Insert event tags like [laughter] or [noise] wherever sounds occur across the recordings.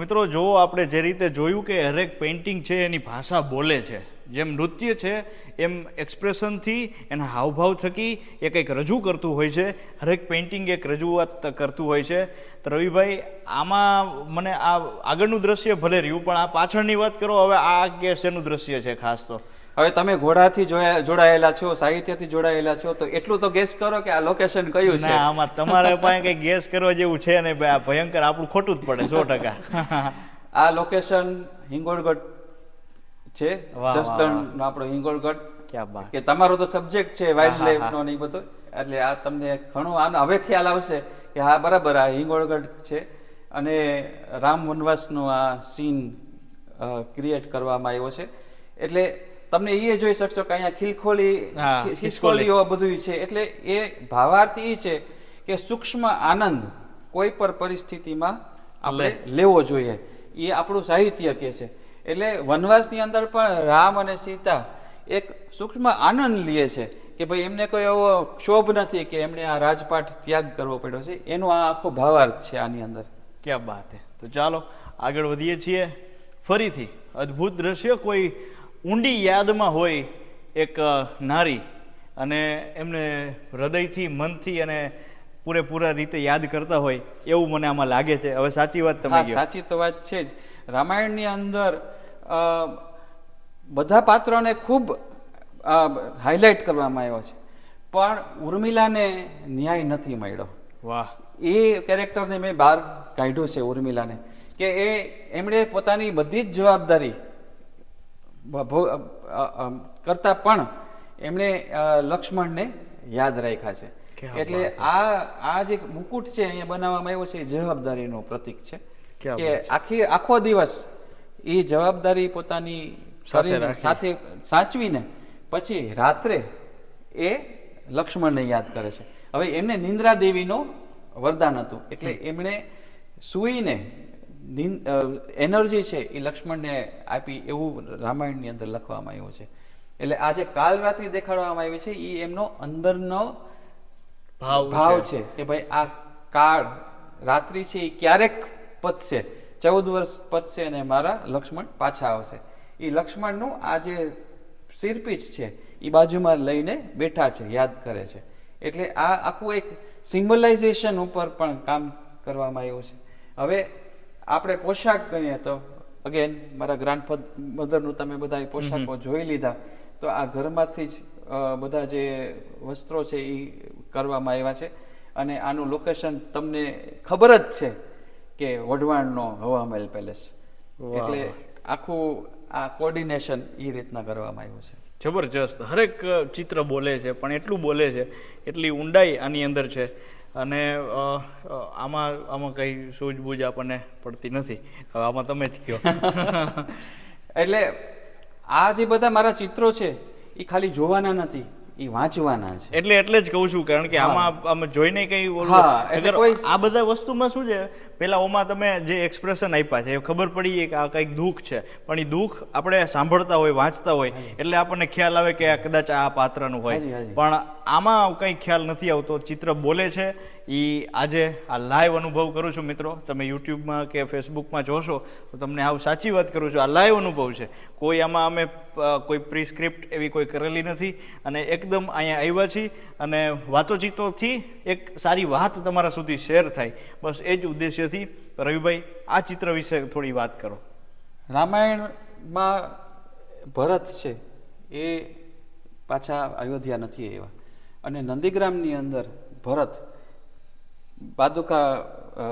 મિત્રો, જો આપણે જે રીતે જોયું કે હરેક પેઇન્ટિંગ છે, એની ભાષા બોલે છે, જેમ નૃત્ય છે, એમ એક્સપ્રેશનથી એના હાવભાવ થકી એ કંઈક રજૂ કરતું હોય છે, હરેક પેઇન્ટિંગ એક રજૂઆત કરતું હોય છે. તો રવિભાઈ, આમાં મને આ આગળનું દ્રશ્ય ભલે રહ્યું, પણ આ પાછળની વાત કરો, હવે આ કે શેનું દ્રશ્ય છે ખાસ તો? હવે તમે ઘોડાથી જોડાયેલા છો સાહિત્યથી જોડાયેલા છો તો એટલું તો ગેસ કરો કે આ લોકેશન કયું છે? આમાં તમારે પાસે કઈ ગેસ કરવા જેવું છે ને આ ભયંકર આપણું ખોટું જ પડે સો ટકા. આ લોકેશન હિંગોળગઢ છે જસદણ આપણો હિંગોળગઢ. કે તમારો તો સબ્જેક્ટ છે વાઇલ્ડ લાઈફ નો ને બધો. એટલે આ તમને ઘણું આનો હવે ખ્યાલ આવશે કે હા બરાબર આ હિંગોળગઢ છે. અને રામ વનવાસનો આ સીન ક્રિએટ કરવામાં આવ્યો છે. એટલે તમને એ જોઈ શકશો કે અહીંયા ખિલખોલી. ખિસકોલીઓ બધું છે. એટલે એ ભાવાર્થ એ છે કે સૂક્ષ્મ આનંદ કોઈ પણ પરિસ્થિતિમાં આપણે લેવો જોઈએ. એ આપણું સાહિત્ય કે છે. એટલે વનવાસની અંદર પણ રામ અને સીતા એક સૂક્ષ્મ આનંદ લે છે કે ભાઈ એમને કોઈ એવો ક્ષોભ નથી કે એમને આ રાજપાટ ત્યાગ કરવો પડ્યો છે. એનો આ આખો ભાવાર્થ છે આની અંદર. ક્યાં બાત હે. તો ચાલો આગળ વધીએ છીએ. ફરીથી અદ્ભુત દ્રશ્ય કોઈ ઊંડી યાદમાં હોય એક નારી અને એમને હૃદયથી મનથી અને પૂરેપૂરા રીતે યાદ કરતા હોય એવું મને આમાં લાગે છે. હવે સાચી વાત તમે સાચી તો વાત છે જ. રામાયણની અંદર બધા પાત્રોને ખૂબ હાઇલાઇટ કરવામાં આવ્યો છે. પણ ઉર્મિલાને ન્યાય નથી મળ્યો. વાહ. એ કેરેક્ટરને મેં બહાર કાઢ્યું છે ઉર્મિલાને કે એ એમણે પોતાની બધી જ જવાબદારી કરતા પણ એમણે લક્ષ્મણને યાદ રાખ્યા છે. એટલે આ આ જે મુકુટ છે અહીંયા બનાવવામાં આવ્યો છે એ જવાબદારીનું પ્રતીક છે. કે આખી આખો દિવસ એ જવાબદારી પોતાની સાથે સાથે સાચવીને પછી રાત્રે એ લક્ષ્મણને યાદ કરે છે. હવે એમને નિંદ્રા દેવીનો વરદાન હતું. એટલે એમણે સૂઈને એનર્જી છે એ લક્ષ્મણને આપી એવું રામાયણની અંદર લખવામાં આવ્યું છે. એટલે આ જે કાલરાત્રિ દેખાડવામાં આવી છે એ એમનો અંદરનો ભાવ ભાવ છે. છે કે ભાઈ આ કાળ રાત્રિ છે એ ક્યારેક પતશે ચૌદ વર્ષ પતશે અને મારા લક્ષ્મણ પાછા આવશે. એ લક્ષ્મણનું આ જે શિરપીચ છે એ બાજુમાં લઈને બેઠા છે યાદ કરે છે. એટલે આ આખું એક સિમ્બલાઇઝેશન ઉપર પણ કામ કરવામાં આવ્યું છે. હવે આપણે પોશાક ગણીએ તો અગેન મારા ગ્રાન્ડ મધરનું તમે બધા પોશાકો જોઈ લીધા. તો આ ઘરમાંથી જ બધા જે વસ્ત્રો છે એ કરવામાં આવ્યા છે. અને આનું લોકેશન તમને ખબર જ છે કે વઢવાણનો હવામહેલ પેલેસ એટલે આખું આ કોર્ડિનેશન એ રીતના કરવામાં આવ્યું છે. જબરજસ્ત. હરેક ચિત્ર બોલે છે પણ એટલું બોલે છે એટલી ઊંડાઈ આની અંદર છે. અને આમાં આમાં કંઈ સૂઝબૂઝ આપણને પડતી નથી. હવે આમાં તમે જ કહો. [laughs] એટલે આ જે બધા મારા ચિત્રો છે એ ખાલી જોવાના નથી એ વાંચવાના છે. એટલે એટલે જ કહું છું કારણ કે આમાં આમ જોઈને કઈ કોઈ- આ બધા વસ્તુમાં શું છે પેલા ઓમાં તમે જે એક્સપ્રેશન આપ્યા છે એ ખબર પડી કે આ કંઈક દુઃખ છે. પણ એ દુઃખ આપણે સાંભળતા હોય વાંચતા હોય એટલે આપણને ખ્યાલ આવે કે આ કદાચ આ પાત્રનું હોય. પણ આમાં કંઈ ખ્યાલ નથી આવતો. ચિત્ર બોલે છે. એ આજે આ લાઈવ અનુભવ કરું છું મિત્રો. તમે યુટ્યુબમાં કે ફેસબુકમાં જોશો તો તમને આવું સાચી વાત કરું છું. આ લાઈવ અનુભવ છે. કોઈ આમાં અમે કોઈ પ્રિસ્ક્રિપ્ટ એવી કોઈ કરેલી નથી અને એકદમ અહીંયા આવ્યા છીએ અને વાતોચીતોથી એક સારી વાત તમારા સુધી શેર થાય. બસ એ જ ઉદ્દેશ્યથી રવિભાઈ, આ ચિત્ર વિશે થોડી વાત કરો. રામાયણમાં ભરત છે. એ પાછા અયોધ્યા નથી આવ્યા. અને નંદીગ્રામની અંદર ભરત પાદુકા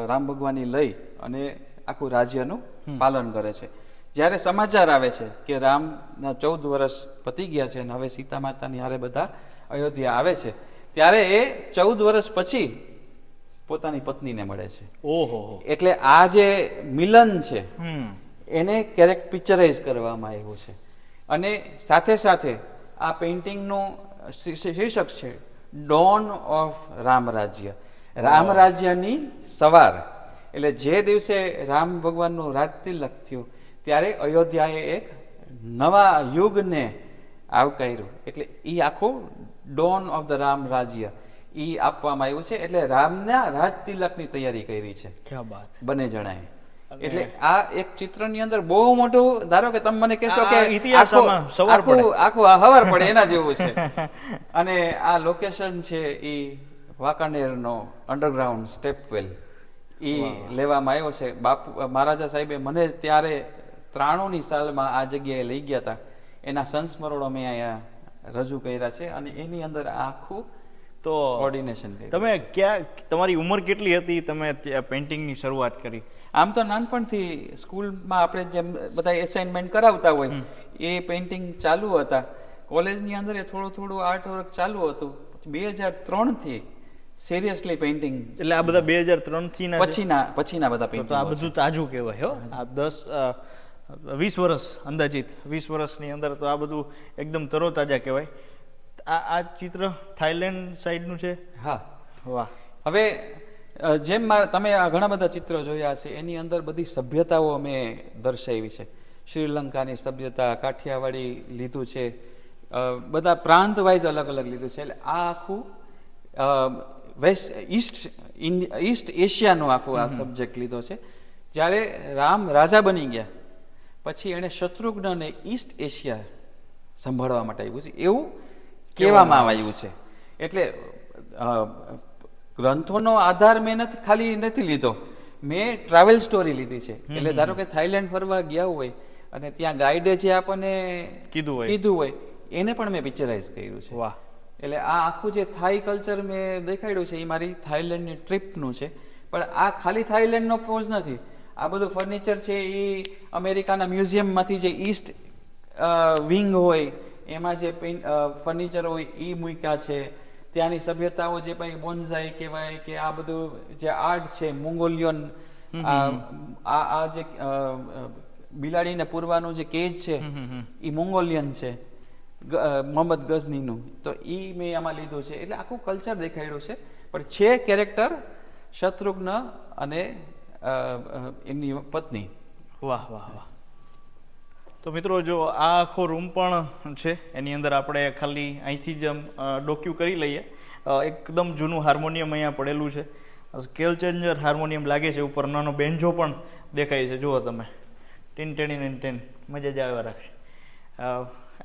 રામ ભગવાનની લઈ અને આખું રાજ્યનું પાલન કરે છે. જ્યારે સમાચાર આવે છે કે રામના ચૌદ વર્ષ પતી ગયા છે અને હવે સીતા માતાની હારે બધા અયોધ્યા આવે છે ત્યારે એ ચૌદ વર્ષ પછી પોતાની પત્નીને મળે છે. ઓહો. એટલે આ જે મિલન છે એને ક્યારેક પિક્ચરાઇઝ કરવામાં આવ્યું છે. અને સાથે સાથે આ પેઇન્ટિંગનું શીર્ષક છે ડોન ઓફ રામ રાજ્ય રામ રાજ્યની સવાર. એટલે જે દિવસે રામ ભગવાનનું રાજતિલક થયું ત્યારે અયોધ્યાએ એક નવા યુગને આવકાર્યું. એટલે એ આખું ડોન ઓફ ધ રામ રાજ્ય એ આપવામાં આવ્યું છે. એટલે રામના રાજતિલકની તૈયારી કરી છે. બને જણાએ એટલે આ એક ચિત્રની અંદર બહુ મોટું ધારો કે તમે મને કહેશો કે ઇતિહાસ આખું સવાર પડે. આખું હવાર પડે એના [laughs] જેવું છે. અને આ લોકેશન છે એ વાંકાનેરનો અંડરગ્રાઉન્ડ સ્ટેપવેલ એ લેવામાં આવ્યો છે. બાપુ મહારાજા સાહેબે મને ત્યારે ત્રાણુંની સાલમાં આ જગ્યાએ લઈ ગયા હતા એના સંસ્મરણો મેં અહીંયા રજૂ કર્યા છે અને એની અંદર આખું તો ઓર્ડિનેશન તમે ક્યાં તમારી ઉંમર કેટલી હતી? તમે પેઇન્ટિંગની શરૂઆત કરી. આમ તો નાનપણથી સ્કૂલમાં આપણે જેમ બધા એસાઇનમેન્ટ કરાવતા હોય એ પેઇન્ટિંગ ચાલુ હતા. કોલેજની અંદર એ થોડું થોડું આર્ટ વર્ક ચાલુ હતું. બે હજાર ત્રણથી સિરિયસલી પેઇન્ટિંગ એટલે આ બધા બે હજાર ત્રણથી ના છે? પછીના પછીના બધા તો આ બધું તાજું કહેવાય હો. આ દસ વીસ વર્ષ અંદાજિત વીસ વર્ષની અંદર તો આ બધું એકદમ તરોતાજા કહેવાય. આ આ ચિત્ર થાઈલેન્ડ સાઈડનું છે? હા. વાહ. હવે જેમ તમે આ ઘણા બધા ચિત્રો જોયા છે એની અંદર બધી સભ્યતાઓ અમે દર્શાવી છે. શ્રીલંકાની સભ્યતા કાઠિયાવાડી લીધું છે. બધા પ્રાંત વાઇઝ અલગ અલગ લીધું છે. એટલે આ આખું વેસ્ટ ઈસ્ટ ઈસ્ટ એશિયાનો આખું આ સબ્જેક્ટ લીધો છે. જ્યારે રામ રાજા બની ગયા પછી એણે શત્રુઘ્નને ઈસ્ટ એશિયા સંભાળવા માટે આવ્યું છે. એવું કહેવામાં આવ્યું છે. એટલે ગ્રંથોનો આધાર મેં નથી ખાલી નથી લીધો. મેં ટ્રાવેલ સ્ટોરી લીધી છે. એટલે ધારો કે થાઈલેન્ડ ફરવા ગયા હોય અને ત્યાં ગાઈડે જે આપણને કીધું હોય. કીધું હોય એને પણ મેં પિક્ચરાઇઝ કર્યું છે. વાહ. એટલે આ આખું જે થાઈ કલ્ચર મેં દેખાડ્યું છે એ મારી થાઈલેન્ડની ટ્રીપનું છે. પણ આ ખાલી થાઈલેન્ડનો પોઝ નથી. આ બધું ફર્નિચર છે એ અમેરિકાના મ્યુઝિયમમાંથી જે ઈસ્ટ વિંગ હોય એમાં જે ફર્નિચર હોય એ મૂક્યા છે. ત્યાંની સભ્યતાઓ જે ભાઈ બોન્ઝાઈ કહેવાય કે આ બધું જે આર્ટ છે મોંગોલિયન આ જે બિલાડીને પૂરવાનું જે કેજ છે. એ મોંગોલિયન છે મોહમ્મદ ગઝનીનું. તો એ મેં આમાં લીધું છે. એટલે આખું કલ્ચર દેખાડ્યું છે. પણ છે કેરેક્ટર શત્રુઘ્ન અને એમની પત્ની. વાહ વાહ વાહ. તો મિત્રો, જો આ આખો રૂમ પણ છે, એની અંદર આપણે ખાલી અહીંથી જ આમ ડોક્યુ કરી લઈએ. એકદમ જૂનું હાર્મોનિયમ અહીંયા પડેલું છે. સ્કેલ ચેન્જર હાર્મોનિયમ લાગે છે, ઉપર નાનો બેન્જો પણ દેખાય છે. જુઓ તમે. ટીન ટેણી ને ટેન. મજા જ આવે રાખે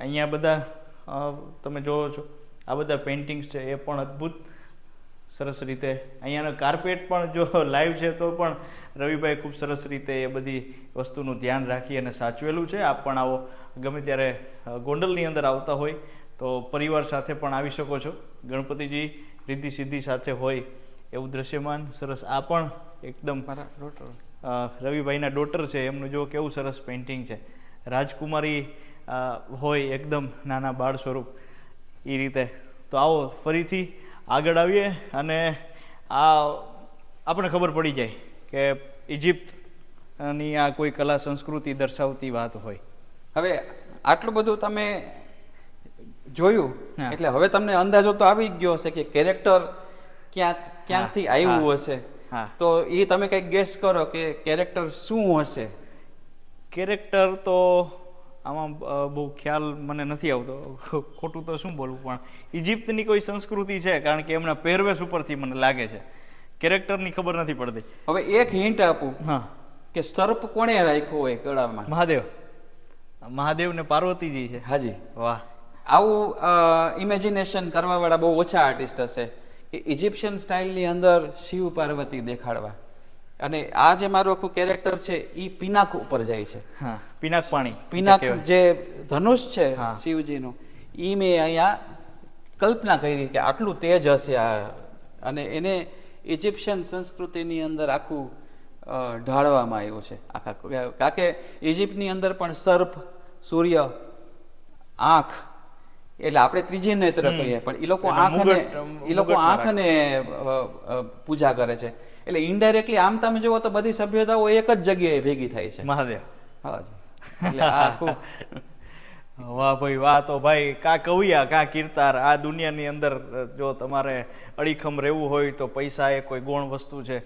અહીંયા બધા તમે જોવો છો. આ બધા પેઇન્ટિંગ્સ છે, એ પણ અદ્ભુત સરસ રીતે. અહીંયાનો કાર્પેટ પણ જો લાઈવ છે તો પણ રવિભાઈ ખૂબ સરસ રીતે એ બધી વસ્તુનું ધ્યાન રાખી અને સાચવેલું છે. આપ પણ આવો. ગમે ત્યારે ગોંડલની અંદર આવતા હોય તો પરિવાર સાથે પણ આવી શકો છો. ગણપતિજી રિદ્ધિ સિદ્ધિ સાથે હોય એવું દ્રશ્યમાન. સરસ. આ પણ એકદમ મારા daughter. રવિભાઈના ડોટર છે. એમનું જો કેવું સરસ પેઇન્ટિંગ છે. રાજકુમારી હોય એકદમ નાના બાળ સ્વરૂપ. એ રીતે. તો આવો ફરીથી આગળ આવીએ અને આ આપણે ખબર પડી જાય કે ઇજિપ્તની આ કોઈ કલા સંસ્કૃતિ દર્શાવતી વાત હોય. હવે આટલું બધું તમે જોયું એટલે હવે તમને અંદાજો તો આવી જ ગયો હશે કે કેરેક્ટર ક્યાંક ક્યાંકથી આવ્યું હશે. તો એ તમે કંઈક ગેસ કરો કે કેરેક્ટર શું હશે? કેરેક્ટર તો આમાં બહુ ખ્યાલ મને નથી આવતો. ખોટું તો શું બોલવું પણ ઇજિપ્તની કોઈ સંસ્કૃતિ છે? કારણ કે એમના પહેરવેશ ઉપરથી મને લાગે છે. કેરેક્ટરની ખબર નથી પડતી. હવે એક હિન્ટ આપું. હા. કે સર્પ કોણે રાખ્યો હોય ગળામાં? મહાદેવ. મહાદેવ ને પાર્વતીજી છે. હાજી. વાહ. આવું ઇમેજિનેશન કરવાવાળા બહુ ઓછા આર્ટિસ્ટ હશે કે ઇજિપ્શિયન સ્ટાઇલની અંદર શિવ પાર્વતી દેખાડવા. અને આ જે મારું આખું કેરેક્ટર છે એ પિનાક ઉપર જાય છે. પિનાક પાણી પિનાક જે ધનુષ છે શિવજીનું એ મેં અહીંયા કલ્પના કરી કે આટલું તેજ હશે આ. અને એને ઇજિપ્શિયન સંસ્કૃતિની અંદર આખું ઢાળવામાં આવ્યું છે. આખા કારણ કે ઇજિપ્તની અંદર પણ સર્પ સૂર્ય આંખ એટલે આપણે ત્રીજી નેત્ર. કહીએ પણ એ લોકો આંખ એ લોકો આંખ પૂજા કરે છે. એટલે ઇનડાયરેક્ટલી આમ તમે જુઓ તો બધી સભ્યતાઓ એક જ જગ્યાએ ભેગી થાય છે. મહાદેવ. [laughs] વાહ ભાઈ વાહ તો ભાઈ કા કવિયા કા કીર્તાર આ દુનિયાની અંદર જો તમારે અડીખમ રહેવું હોય તો પૈસા એ કોઈ ગૌણ વસ્તુ છે.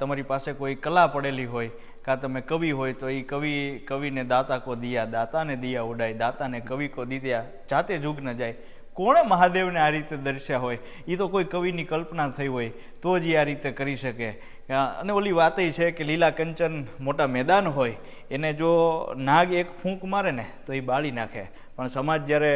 તમારી પાસે કોઈ કલા પડેલી હોય કા તમે કવિ હોય તો એ કવિ કવિને દાતા કો દિયા દાતાને દિયા ઉડાય દાતાને કવિ કો દીધ્યા જાતે જુગ ન જાય. કોણે મહાદેવને આ રીતે દર્શ્યા હોય? એ તો કોઈ કવિની કલ્પના થઈ હોય, તો જ એ આ રીતે કરી શકે. અને ઓલી વાત એ છે કે લીલા કંચન મોટા મેદાન હોય, એને જો નાગ એક ફૂંક મારે ને, તો એ બાળી નાખે. પણ સમાજ જ્યારે,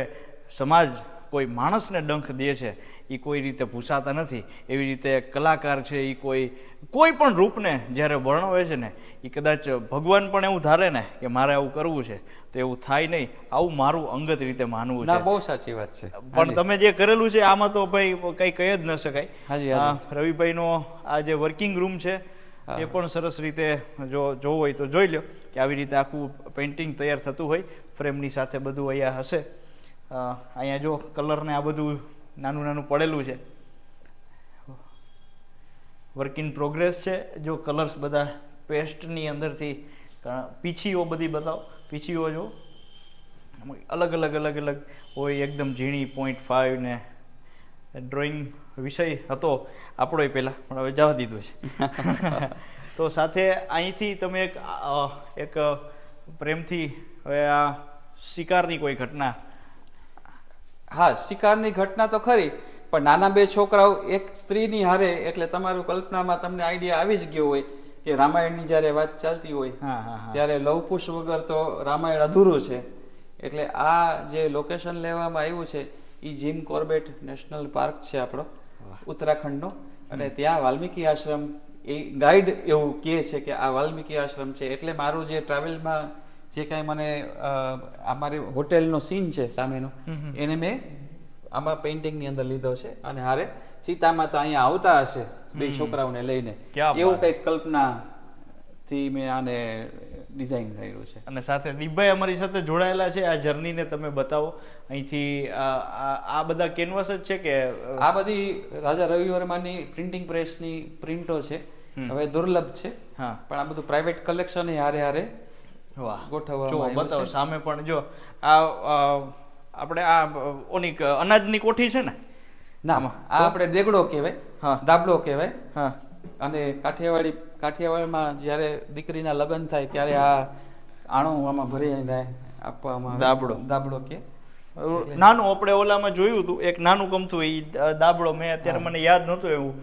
સમાજ કોઈ માણસને ડંખ દે છે એ કોઈ રીતે ભૂસાતા નથી. એવી રીતે કલાકાર છે એ કોઈ કોઈ પણ રૂપને જ્યારે વર્ણવે છે ને એ કદાચ ભગવાન પણ એવું ધારે ને કે મારે આવું કરવું છે તો એવું થાય નહીં. આવું મારું અંગત રીતે માનવું છે. બહુ સાચી વાત છે. પણ તમે જે કરેલું છે આમાં તો ભાઈ કઈ કહી જ ન શકાય. રવિભાઈ નો રવિભાઈનો આ જે વર્કિંગ રૂમ છે એ પણ સરસ રીતે જો જોવું હોય તો જોઈ લો કે આવી રીતે આખું પેઇન્ટિંગ તૈયાર થતું હોય ફ્રેમની સાથે બધું અહીંયા હશે. અહીંયા જો કલરને આ બધું નાનું નાનું પડેલું છે. વર્ક ઇન પ્રોગ્રેસ છે. જો કલર્સ બધા પેસ્ટની અંદરથી પીછીઓ બધી બતાવો. પીછીઓ જો અલગ અલગ અલગ અલગ હોય એકદમ ઝીણી પોઈન્ટ ફાઈવ ને ડ્રોઈંગ વિષય હતો આપણોય પહેલાં પણ હવે જવા દીધો છે. [laughs] તો સાથે અહીંથી તમે એક એક પ્રેમથી હવે આ શિકારની કોઈ ઘટના હા શિકારની ઘટના તો ખરી પણ નાના બે છોકરાઓ એક સ્ત્રીની હારે એટલે તમારું કલ્પનામાં તમને આઈડિયા આવી જ ગયો હોય કે રામાયણની જ્યારે વાત ચાલતી હોય ત્યારે લવકુશ વગર તો રામાયણ અધૂરું છે. એટલે આ જે લોકેશન લેવામાં આવ્યું છે એ જીમ કોર્બેટ નેશનલ પાર્ક છે આપણો ઉત્તરાખંડનો. અને ત્યાં વાલ્મીકી આશ્રમ એ ગાઈડ એવું કહે છે કે આ વાલ્મીકી આશ્રમ છે એટલે મારું જે ટ્રાવેલમાં જે કાંઈ મને અમારી હોટેલનો સીન છે સામેનો. એને મેં આમાં પેઇન્ટિંગની અંદર લીધો છે અને હારે સીતા માતા અહીંયા આવતા હશે બે છોકરાઓને લઈને. એવું કંઈક કલ્પના થી મેં આને ડિઝાઇન કર્યું છે. અને સાથે દીપભાઈ અમારી સાથે જોડાયેલા છે. આ જર્નીને તમે બતાવો. અહીંથી આ બધા કેનવાસ જ છે કે આ બધી રાજા રવિ વર્માની પ્રિન્ટિંગ પ્રેસની પ્રિન્ટો છે હવે દુર્લભ છે. હા. પણ આ બધું પ્રાઇવેટ કલેક્શન હારે હારે વાહ. ગોઠવવામાં જો બતાવો સામે પણ જો આ આપણે આ ઓની અનાજની કોઠી છે ને? ના આ આપણે દેગડો કહેવાય હા. દાબડો કહેવાય. હા. અને કાઠિયાવાડી કાઠિયાવાડીમાં જ્યારે દીકરીના લગ્ન થાય ત્યારે આ આણું આમાં ભરીને આપવામાં દાબડો. દાબડો કે. નાનું આપણે ઓલામાં જોયું હતું એક નાનું ગમતું એ દાબડો. મેં અત્યારે મને યાદ નહોતું એવું.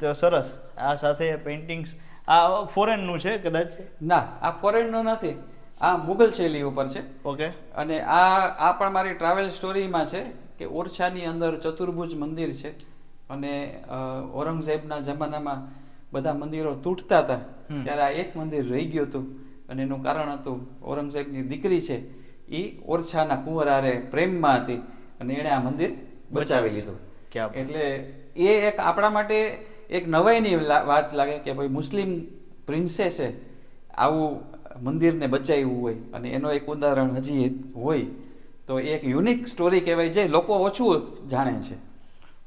તો સરસ. આ સાથે પેઇન્ટિંગ્સ આ ફોરેનનું છે કદાચ? ના આ ફોરેનનું નથી. આ મુઘલ શૈલી ઉપર છે. ઓકે અને આ આ પણ મારી ટ્રાવેલ સ્ટોરીમાં છે કે ઓરછાની અંદર ચતુર્ભુજ મંદિર છે. અને ઔરંગઝેબના જમાનામાં બધા મંદિરો તૂટતા હતા. ત્યારે આ એક મંદિર રહી ગયું હતું અને એનું કારણ હતું ઔરંગઝેબની દીકરી છે. એ ઓરછાના કુંવરારે પ્રેમમાં હતી અને એણે આ મંદિર બચાવી લીધું. એટલે એ એક આપણા માટે એક નવાઈની વાત લાગે કે ભાઈ મુસ્લિમ પ્રિન્સેસે આવું મંદિરને બચાવ્યું હોય અને એનો એક ઉદાહરણ હજી હોય, તો એક યુનિક સ્ટોરી કહેવાય જે લોકો ઓછું જાણે છે.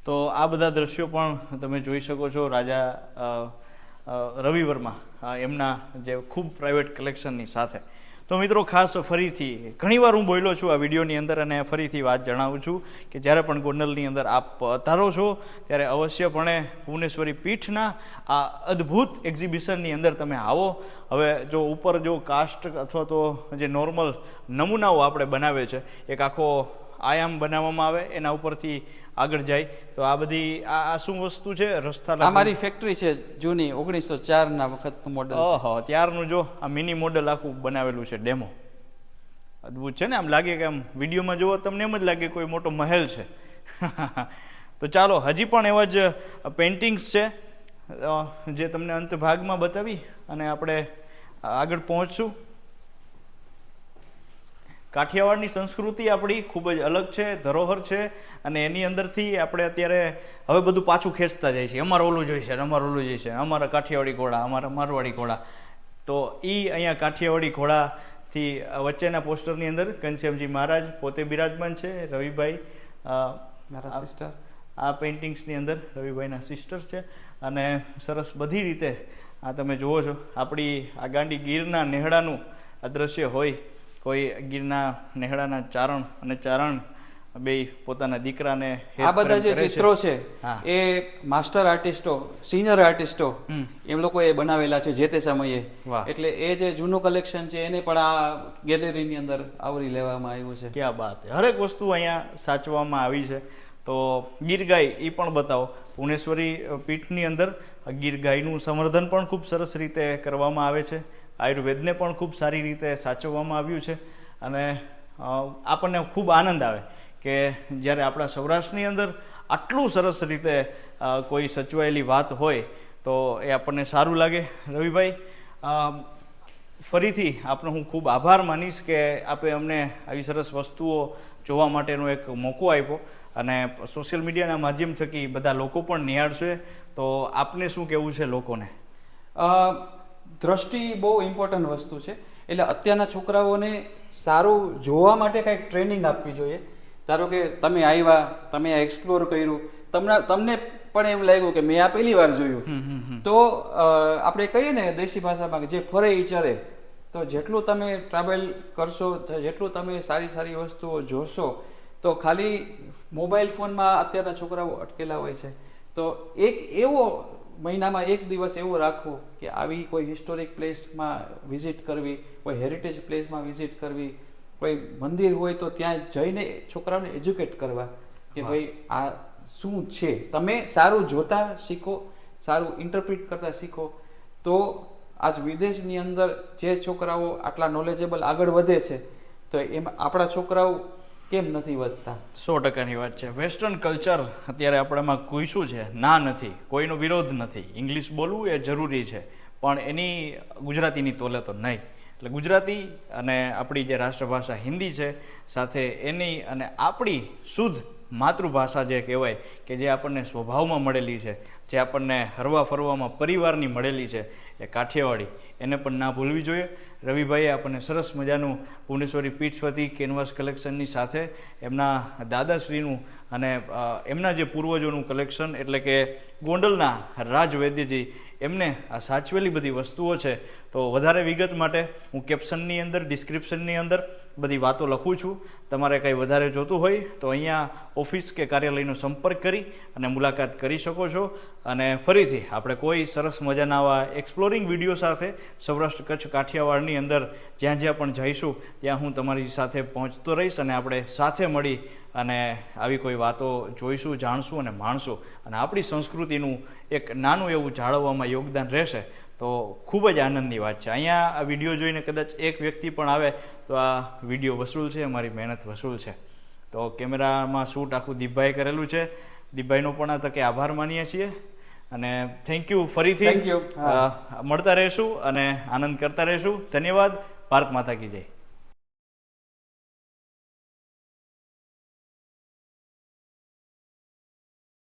તો આ બધા દ્રશ્યો પણ તમે જોઈ શકો છો રાજા રવિ વર્મા એમના જે ખૂબ પ્રાઇવેટ કલેક્શનની સાથે. તો મિત્રો ખાસ ફરીથી, ઘણીવાર હું બોલ્યો છું આ વિડીયોની અંદર અને ફરીથી વાત જણાવું છું કે જ્યારે પણ ગોંડલની અંદર આપ અતારો છો, ત્યારે અવશ્યપણે ભુવનેશ્વરી પીઠના આ અદ્ભુત એક્ઝિબિશનની અંદર તમે આવો. હવે જો ઉપર જો કાસ્ટ અથવા તો જે નોર્મલ નમૂનાઓ આપણે બનાવે છે, એક આખો આયામ બનાવવામાં આવે, એના ઉપરથી આગળ જાય તો આ બધી આ આ શું વસ્તુ છે? રસ્તા અમારી ફેક્ટરી છે જૂની ઓગણીસો ચાર ના વખતનું મોડલ ઓહો ત્યારનું જો આ મિની મોડલ આખું બનાવેલું છે ડેમો અદ્ભુત છે ને આમ લાગે કે આમ વિડીયોમાં જુઓ તમને એમ જ લાગે કોઈ મોટો મહેલ છે. [laughs] તો ચાલો હજી પણ એવા જ પેઇન્ટિંગ્સ છે જે તમને અંત ભાગમાં બતાવી અને આપણે આગળ પહોંચશું. કાઠિયાવાડની સંસ્કૃતિ આપણી ખૂબ જ અલગ છે ધરોહર છે અને એની અંદરથી આપણે અત્યારે હવે બધું પાછું ખેંચતા જાય છે. અમારે ઓલું જોઈશે અમારે ઓલું જોઈશે અમારા કાઠિયાવાડી ઘોડા અમારા મારવાડી ઘોડા. તો એ અહીંયા કાઠિયાવાડી ઘોડાથી વચ્ચેના પોસ્ટરની અંદર ઘનશ્યામજી મહારાજ પોતે બિરાજમાન છે રવિભાઈ મારા આ- સિસ્ટર આ પેઇન્ટિંગ્સની અંદર રવિભાઈના સિસ્ટર્સ છે. અને સરસ બધી રીતે આ તમે જુઓ છો આપણી આ ગાંડી ગીરના નેહડાનું આ દ્રશ્ય હોય. કોઈ ગીરના નેહડાના ચારણ અને ચારણ બે પોતાના દીકરાને આ બધા જે. ચિત્રો છે એ માસ્ટર આર્ટિસ્ટો સિનિયર આર્ટિસ્ટો એમ લોકો એ બનાવેલા છે જે તે સમયે. એટલે એ જે જૂનું કલેક્શન છે એને પણ આ ગેલેરીની અંદર આવરી લેવામાં આવ્યું છે. ક્યાં બાત છે હરેક વસ્તુ અહીંયા સાચવામાં આવી છે. તો ગીર ગાય એ પણ બતાવો. ભુવનેશ્વરી પીઠની અંદર ગીર ગાયનું સંવર્ધન પણ ખૂબ સરસ રીતે કરવામાં આવે છે. આયુર્વેદને પણ ખૂબ સારી રીતે સાચવવામાં આવ્યું છે. અને આપણને ખૂબ આનંદ આવે કે જ્યારે આપણા સૌરાષ્ટ્રની અંદર આટલું સરસ રીતે કોઈ સચવાયેલી વાત હોય તો એ આપણને સારું લાગે. રવિભાઈ ફરીથી આપનો હું ખૂબ આભાર માનીશ કે આપે અમને આવી સરસ વસ્તુઓ જોવા માટેનો એક મોકો આપ્યો અને સોશિયલ મીડિયાના માધ્યમ થકી બધા લોકો પણ નિહાળશે. તો આપને શું કહેવું છે લોકોને? દ્રષ્ટિ બહુ ઇમ્પોર્ટન્ટ વસ્તુ છે. એટલે અત્યારના છોકરાઓને સારું જોવા માટે કંઈક ટ્રેનિંગ આપવી જોઈએ. ધારો કે તમે આવ્યા તમે આ એક્સપ્લોર કર્યું તમને તમને પણ એમ લાગ્યું કે મેં આ પહેલી વાર જોયું. તો આપણે કહીએ ને દેશી ભાષામાં જે ફરે ચરે. તો જેટલું તમે ટ્રાવેલ કરશો જેટલું તમે સારી સારી વસ્તુઓ જોશો તો ખાલી મોબાઈલ ફોનમાં અત્યારના છોકરાઓ અટકેલા હોય છે. તો એક એવો મહિનામાં એક દિવસ એવો રાખવો કે આવી કોઈ હિસ્ટોરિક પ્લેસમાં વિઝિટ કરવી કોઈ હેરિટેજ પ્લેસમાં વિઝિટ કરવી કોઈ મંદિર હોય તો ત્યાં જઈને છોકરાઓને એજ્યુકેટ કરવા કે ભાઈ આ શું છે? તમે સારું જોતા શીખો સારું ઇન્ટરપ્રિટ કરતા શીખો. તો આજ વિદેશની અંદર જે છોકરાઓ આટલા નોલેજેબલ આગળ વધે છે તો એમાં આપણા છોકરાઓ કેમ નથી વધતા? સો ટકાની વાત છે. વેસ્ટર્ન કલ્ચર અત્યારે આપણામાં શું છે. ના નથી. કોઈનો વિરોધ નથી. ઇંગ્લિશ બોલવું એ જરૂરી છે. પણ એની ગુજરાતીની તોલે તો નહીં. એટલે ગુજરાતી અને આપણી જે રાષ્ટ્રભાષા હિન્દી છે, સાથે એની અને આપણી શુદ્ધ માતૃભાષા જે કહેવાય, કે જે આપણને સ્વભાવમાં મળેલી છે, જે આપણને હરવા ફરવામાં પરિવારની મળેલી છે, એ કાઠિયાવાડી. એને પણ ના ભૂલવી જોઈએ. રવિભાઈએ આપણને સરસ મજાનું ભુવનેશ્વરી પીઠ કેનવાસ કલેક્શનની સાથે એમના દાદાશ્રીનું અને એમના જે પૂર્વજોનું કલેક્શન એટલે કે ગોંડલના રાજવૈદ્યજી, એમને આ સાચવેલી બધી વસ્તુઓ છે. તો વધારે વિગત માટે હું કેપ્શનની અંદર ડિસ્ક્રિપ્શનની અંદર બધી વાતો લખું છું. તમારે કંઈ વધારે જોતું હોય તો અહીંયા ઓફિસ કે કાર્યાલયનો સંપર્ક કરી અને મુલાકાત કરી શકો છો. અને ફરીથી, આપણે કોઈ સરસ મજાના આવા એક્સપ્લોરિંગ વીડિયો સાથે સૌરાષ્ટ્ર કચ્છ કાઠિયાવાડની અંદર જ્યાં જ્યાં પણ જઈશું, ત્યાં હું તમારી સાથે પહોંચતો રહીશ અને આપણે સાથે મળી અને આવી કોઈ વાતો જોઈશું, જાણશું અને માણશું. અને આપણી સંસ્કૃતિનું એક નાનું એવું જાળવવામાં યોગદાન રહેશે. તો ખૂબ જ આનંદની વાત છે. અહીંયા આ વીડિયો જોઈને કદાચ એક વ્યક્તિ પણ આવે તો આ વીડિયો વસૂલ છે અમારી મહેનત વસૂલ છે. તો કેમેરામાં શૂટ આખું દીપભાઈ કરેલું છે. દીપભાઈનો પણ આ તકે આભાર માનીએ છીએ અને થેન્ક યુ ફરીથી. મળતા રહેશું અને આનંદ કરતા રહેશું. ધન્યવાદ. ભારત માતા કી જય.